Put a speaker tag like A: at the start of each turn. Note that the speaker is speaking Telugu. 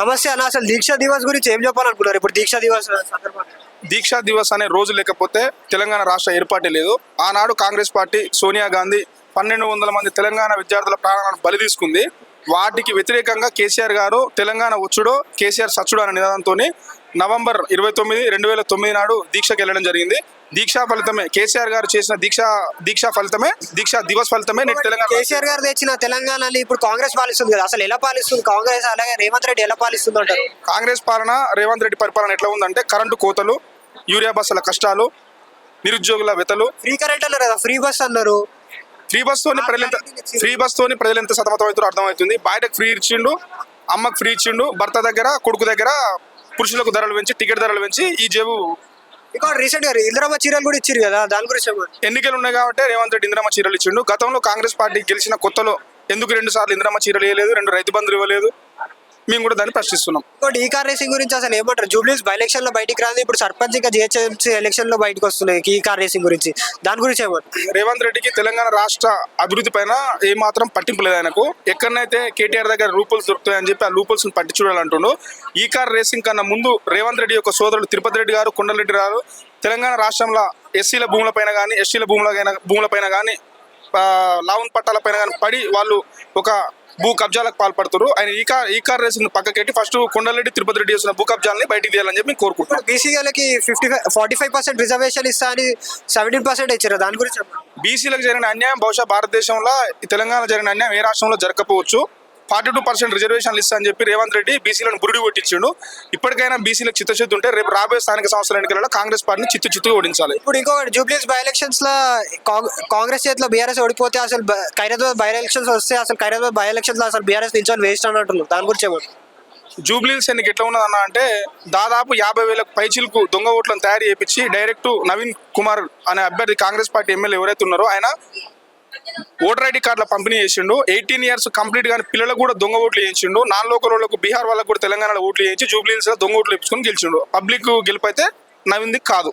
A: నమస్తే అన్న అసలు దీక్షా దివస్ గురించి ఏం చెప్పాలనుకున్నారు? ఇప్పుడు దీక్షా దివస్
B: దీక్షా దివస్ అనే రోజు లేకపోతే తెలంగాణ రాష్ట్ర ఏర్పాటే లేదు. ఆనాడు కాంగ్రెస్ పార్టీ సోనియా గాంధీ పన్నెండు వందల మంది తెలంగాణ విద్యార్థుల ప్రాణాలను బలి తీసుకుంది. వాటికి వ్యతిరేకంగా కేసీఆర్ గారు తెలంగాణ వచ్చుడో కేసీఆర్ సచ్చుడో అనే నినాదంతో నవంబర్ ఇరవై తొమ్మిది రెండు వేల తొమ్మిది నాడు దీక్షకి వెళ్ళడం జరిగింది. దీక్షా ఫలితమే కేసీఆర్ గారు చేసిన దీక్షా దీక్షా ఫలితమే దీక్షా దివస్ ఫలితమే నేటి తెలంగాణ
A: కేసీఆర్ గారు తెచ్చిన తెలంగాణని ఇప్పుడు కాంగ్రెస్ పాలిస్తుంది కదా అసలు ఎలా పాలిస్తుంది? కాంగ్రెస్ అలాగే రేవంత్ రెడ్డి ఎలా పాలిస్తుంది అంటారు?
B: కాంగ్రెస్ పాలన రేవంత్ రెడ్డి పరిపాలన ఎట్లా ఉందంటే కరెంటు కోతలు యూరియా బస్సుల కష్టాలు నిరుద్యోగుల వెతలు.
A: ఫ్రీ కరెంట్ అన్నారు కదా ఫ్రీ బస్ అన్నారు.
B: ఫ్రీ బస్ తోని ప్రజలు ఎంత ఫ్రీ బస్ తోని ప్రజలు ఎంత సతమతం అవుతారో అర్థమవుతుంది. బయటకు ఫ్రీ ఇచ్చిండు అమ్మకు ఫ్రీ ఇచ్చిండు భర్త దగ్గర కొడుకు దగ్గర పురుషులకు ధరలు పెంచి టికెట్ ధరలు పెంచి ఈ జేబు
A: ఇక్కడ రీసెంట్గా ఇందిరామ చీరలు కూడా ఇచ్చారు కదా దాని గురించి?
B: ఎన్నికలు ఉన్నాయి కాబట్టి రేవంత్ రెడ్డి ఇంద్రమ్మ చీరలు ఇచ్చిండు గతంలో కాంగ్రెస్ పార్టీ గెలిచిన కొత్తలో ఎందుకు రెండు సార్లు ఇంద్రమ్మ చీరలు ఇవ్వలేదు రెండు రైతు బంధులు ఇవ్వలేదు మేము కూడా దాన్ని ప్రశ్నిస్తున్నాం.
A: ఈ కార్ రేసింగ్ గురించి అసలు ఏమంటారు? జూబ్లీస్ బై ఎలక్షన్లో బయటికి రాదు ఇప్పుడు సర్పంచ్ ఇంకా జిహెచ్ఎంసీ ఎలక్షన్లో బయటకు వస్తున్నాయి ఈ కార్ రేసింగ్ గురించి. దాని గురించి ఏమంటారు?
B: రేవంత్ రెడ్డికి తెలంగాణ రాష్ట్ర అభివృద్ధి పైన ఏమాత్రం పట్టింపు లేదు ఆయనకు. ఎక్కడనైతే కేటీఆర్ దగ్గర రూపుల్స్ దొరుకుతాయని చెప్పి ఆ రూపుల్స్ పట్టి చూడాలంటుండు. ఈ కార్ రేసింగ్ కన్నా ముందు రేవంత్ రెడ్డి యొక్క సోదరుడు తిరుపతి రెడ్డి గారు కొండలరెడ్డి గారు తెలంగాణ రాష్ట్రంలో ఎస్సీల భూములపైన కానీ ఎస్టీల భూముల భూములపైన కానీ లావన్ పట్టాలపైన కానీ పడి వాళ్ళు ఒక భూ కబ్జాలకు పాల్పడుతారు ఆయన ఈ కార్ ఈ కార్ రేసింగ్ పక్కకెట్టి ఫస్ట్ కొండలరెడ్డి తిరుపతి రెడ్డి చేసిన భూ కబ్జాలని బయటికి తీయాలని చెప్పి మేము కోరుకుంటున్నాం.
A: బీసీ వాళ్ళకి fifty five forty five percent reservation ఇస్తా అని సెవెంటీన్ పర్సెంట్ ఇచ్చారు. దాని గురించి.
B: బీసీలకు జరిగిన అన్యాయం బహుశా భారతదేశంలో ఈ తెలంగాణ జరిగిన అన్యాయం ఏ రాష్ట్రంలో జరగకపోవచ్చు. ఫార్టీ టూ పర్సెంట్ రిజర్వేషన్లు ఇస్తా అని చెప్పి రేవంత్ రెడ్డి బీసీలను బురుడి కొట్టించిండు. ఇప్పటికైనా బీసీలకు చిత్తశుద్ధి ఉంటే రేపు రాబోయే స్థానిక సంస్థల ఎన్నికలలో కాంగ్రెస్ పార్టీని చిత్తు చిత్తుగా ఓడించాలి.
A: ఇప్పుడు ఇంకొకటి జూబ్లీస్ బై ఎలక్షన్స్లో కాంగ్- కాంగ్రెస్ చేతిలో బీఆర్ఎస్ ఓడిపోతే అసలు ఖైరతాబాద్ బై ఎలక్షన్స్ వస్తే అసలు ఖైరతాబాద్ బై ఎలక్షన్స్లో అసలు బీఆర్ఎస్ నిల్చొని వేస్ట్ అన్నట్టు దాని గురించి ఏమంటారు
B: జూబ్లీస్ ఎన్నిక ఎట్లా ఉన్నదన్న అంటే దాదాపు యాభై వేల పైచిలకు దొంగ ఓట్లను తయారు చేయించి డైరెక్ట్ నవీన్ కుమార్ అనే అభ్యర్థి కాంగ్రెస్ పార్టీ ఎమ్మెల్యే ఎవరైతే ఉన్నారో ఆయన ఓటర్ ఐడి కార్డుల పంపిణీ చేసిండు. ఎయిటీన్ ఇయర్స్ కంప్లీట్ కానీ పిల్లలకు కూడా దొంగ ఓట్లు చేయించిండు. నాన్ లోకల్ వాళ్ళకు బీహార్ వాళ్ళకు కూడా తెలంగాణలో ఓట్లు వేయించి జూబ్లీస్ దొంగ ఓట్లు వేయించుకొని గెలిచిండు. పబ్లిక్ గెలుపు అయితే కాదు.